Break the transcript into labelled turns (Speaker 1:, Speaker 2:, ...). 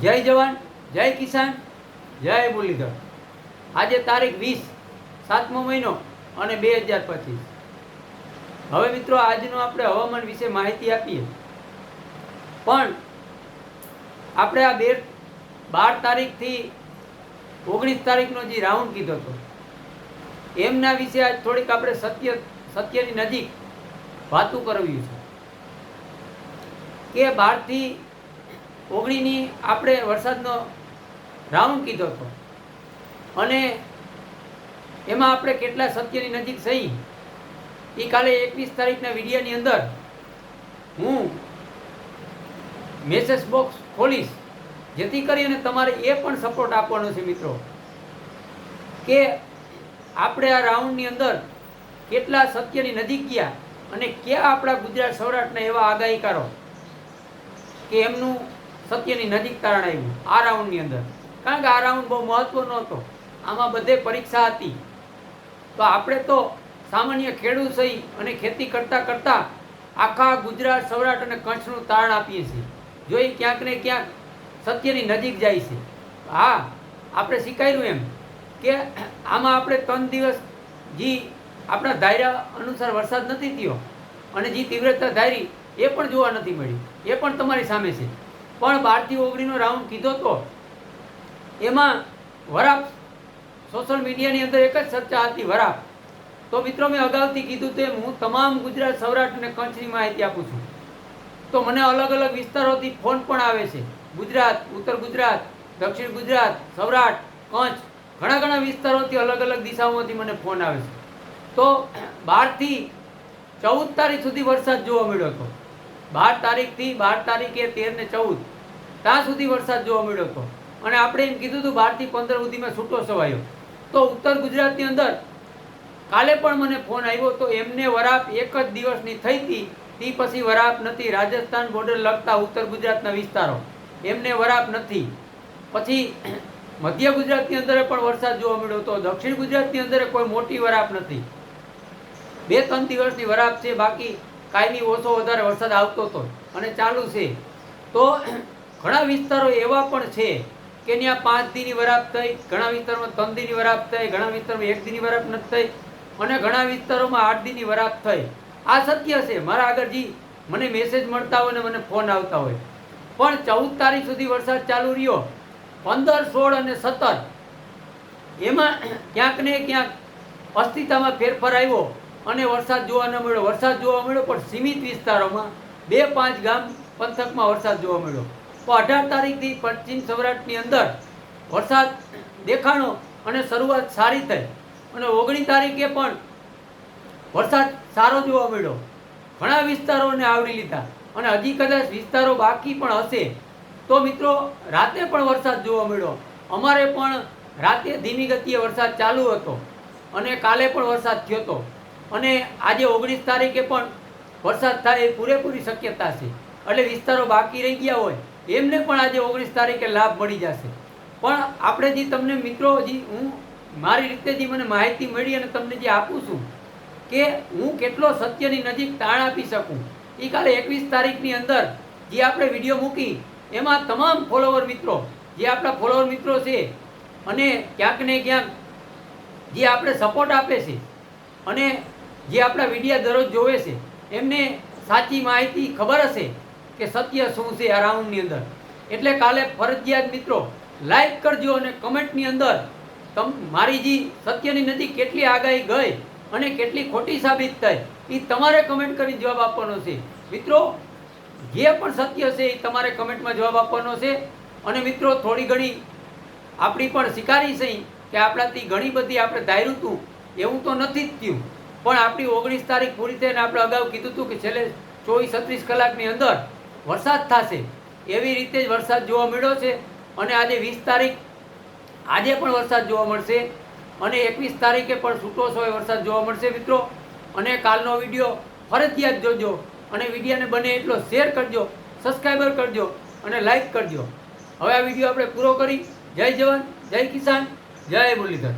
Speaker 1: જય જવાન, જય કિસાન, જય મુરલીધર. આજે તારીખ વીસ, સાતમો મહિનો અને બે હજાર પચીસ. હવે મિત્રો આજનું આપણે હવામાન વિશે માહિતી આપીએ. પણ આપણે આ બે, બાર તારીખથી ઓગણીસ તારીખનો જે રાઉન્ડ કીધો હતો, એમના વિશે આજ થોડીક આપણે સત્ય, સત્યની નજીક વાતું કરવી છે. કે બારથી ઓગણીની આપણે વરસાદનો રાઉન્ડ કીધો હતો. અને એમાં આપણે કેટલા સત્યની નજીક સહી? એ કાલે એકવીસ તારીખના વિડીયોની અંદર હું મેસેજ બોક્સ ખોલીશ, જેથી કરીને તમારે એ પણ સપોર્ટ આપવાનો છે મિત્રો, કે આપણે આ રાઉન્ડની અંદર કેટલા સત્યની નજીક ગયા અને ક્યાં આપણા ગુજરાત સૌરાષ્ટ્રના એવા આગાહીકારો, કે એમનું સત્યની નજીક તારણ આવ્યું, આ રાઉન્ડની અંદર. કારણ કે આ રાઉન્ડ બહુ મહત્વનો હતો. આમાં બધે પરીક્ષા હતી. તો આપણે તો સામાન્ય ખેડૂત સહી અને ખેતી કરતાં કરતાં આખા ગુજરાત, સૌરાષ્ટ્ર અને કચ્છનું તારણ આપીએ છીએ. જો એ ક્યાંક ને ક્યાંક સત્યની નજીક જાય છે. હા, આપણે શીખાયેલું એમ કે આમાં આપણે ત્રણ દિવસ જે આપણા ધાર્યા અનુસાર વરસાદ નથી થયો અને જે તીવ્રતા ધારી એ પણ જોવા નથી મળી. એ પણ તમારી સામે છે. પણ બારથી ઓગણીનો રાઉન્ડ કીધો તો? એમાં વરાપ સોશિયલ મીડિયાની અંદર એક જ ચર્ચા હતી, વરાપ. તો મિત્રો, મેં અગાઉથી કીધું તેમ હું તમામ ગુજરાત, સૌરાષ્ટ્ર અને કચ્છની માહિતી આપું છું. તો મને અલગ અલગ વિસ્તારોથી ફોન પણ આવે છે. ગુજરાત, ઉત્તર ગુજરાત, દક્ષિણ ગુજરાત, સૌરાષ્ટ્ર, કચ્છ, ઘણા ઘણા વિસ્તારોથી અલગ અલગ દિશાઓમાંથી મને ફોન આવે છે. તો બારથી ચૌદ તારીખ સુધી વરસાદ જોવા મળ્યો હતો. બાર તારીખથી બાર તારીખે તેર ને ચૌદ. ત્યાં સુધી વરસાદ જોવા મળ્યો હતો. અને આપણે એમ કીધું હતું બારથી પંદર સુધીમાં છૂટો છવાયો. તો ઉત્તર ગુજરાતની અંદર કાલે પણ મને ફોન આવ્યો તો એમને વરાપ એક જ દિવસની થઈ હતી. તે પછી વરાપ નથી. રાજસ્થાન બોર્ડર લગતા ઉત્તર ગુજરાતના વિસ્તારો. એમને વરાપ નથી. પછી મધ્ય ગુજરાતની અંદર પણ વરસાદ જોવા મળ્યો હતો. દક્ષિણ ગુજરાતની અંદર કોઈ મોટી વરાપ નથી. બે ત્રણ દિવસની વરાપ છે. બાકી કાયમી ઓછો વધારે વરસાદ આવતો હતો અને ચાલુ છે. તો ઘણા વિસ્તારો એવા પણ છે કે ત્યાં પાંચ દીની વરાપ થઈ, ઘણા વિસ્તારોમાં ત્રણ દીની વરાપ થઈ, ઘણા વિસ્તારમાં એક દીની વરાપ નથી થઈ અને ઘણા વિસ્તારોમાં આઠ દીની વરાપ થઈ. આ સત્ય છે. મારા આગળજી મને મેસેજ મળતા હોય ને મને ફોન આવતા હોય. પણ ચૌદ તારીખ સુધી વરસાદ ચાલુ રહ્યો. પંદર, સોળ અને સત્તર. એમાં ક્યાંક ને ક્યાંક અસ્થિતામાં ફેરફાર આવ્યો. અને વરસાદ જોવા ન મળ્યો. વરસાદ જોવા મળ્યો, પણ સીમિત વિસ્તારોમાં બે પાંચ ગામ પંથકમાં વરસાદ જોવા મળ્યો. તો અઢાર તારીખથી પશ્ચિમ સૌરાષ્ટ્રની અંદર વરસાદ દેખાણો અને શરૂઆત સારી થઈ. અને ઓગણીસ તારીખે પણ વરસાદ સારો જોવા મળ્યો. ઘણા વિસ્તારોને આવરી લીધા. અને હજી કદાચ વિસ્તારો બાકી પણ હશે, તો મિત્રો રાતે પણ વરસાદ જોવા મળ્યો. અમારે પણ રાતે ધીમી ગતિએ વરસાદ ચાલુ હતો. અને કાલે પણ વરસાદ થયો હતો. અને આજે ઓગણીસ તારીખે પણ વરસાદ થાય એ પૂરેપૂરી શક્યતા છે. એટલે વિસ્તારો બાકી રહી ગયા હોય, એમને પણ આજે ઓગણીસ તારીખે લાભ મળી જશે. પણ આપણે જે તમને મિત્રો, જે હું મારી રીતે જે મને માહિતી મળી અને તમને જે આપું છું કે હું કેટલો સત્યની નજીક તાણ આપી શકું. એ કાલે એકવીસ તારીખની અંદર જે આપણે વીડિયો મૂકી, એમાં તમામ ફોલોવર મિત્રો, જે આપણા ફોલોવર મિત્રો છે અને ક્યાંક ને ક્યાંક જે આપણે સપોર્ટ આપે છે અને જે આપણા વિડીયા દરરોજ જોવે છે, એમને સાચી માહિતી ખબર હશે કે સત્ય શું છે આ રાઉન્ડની અંદર. એટલે કાલે ફરજિયાત મિત્રો લાઈક કરજો અને કમેન્ટની અંદર, તમ, મારી જે સત્યની નજીક કેટલી આગાહી ગઈ અને કેટલી ખોટી સાબિત થઈ એ તમારે કમેન્ટ કરી જવાબ આપવાનો છે. મિત્રો, જે પણ સત્ય છે એ તમારે કમેન્ટમાં જવાબ આપવાનો છે. અને મિત્રો, થોડી ઘણી આપણી પણ સ્વીકારી છે કે આપણાથી ઘણી બધી આપણે ધાર્યું હતું એવું તો નથી જ થયું. પણ આપણી ઓગણીસ તારીખ પૂરી થઈને આપણે અગાઉ કીધું હતું કે છેલ્લે ચોવીસ, છત્રીસ કલાકની અંદર વરસાદ થશે. એવી રીતે જ વરસાદ જોવા મળ્યો છે અને આજે વીસ તારીખ, આજે પણ વરસાદ જોવા મળશે અને એકવીસ તારીખે પણ છૂટો સોય વરસાદ જોવા મળશે મિત્રો. અને કાલનો વીડિયો ફરજિયાત જોજો અને વિડીયોને બને એટલો શેર કરજો, સબસ્ક્રાઈબર કરજો અને લાઈક કરજો. હવે આ વીડિયો આપણે પૂરો કરી. જય જવાન, જય કિસાન, જય મુરલીધર.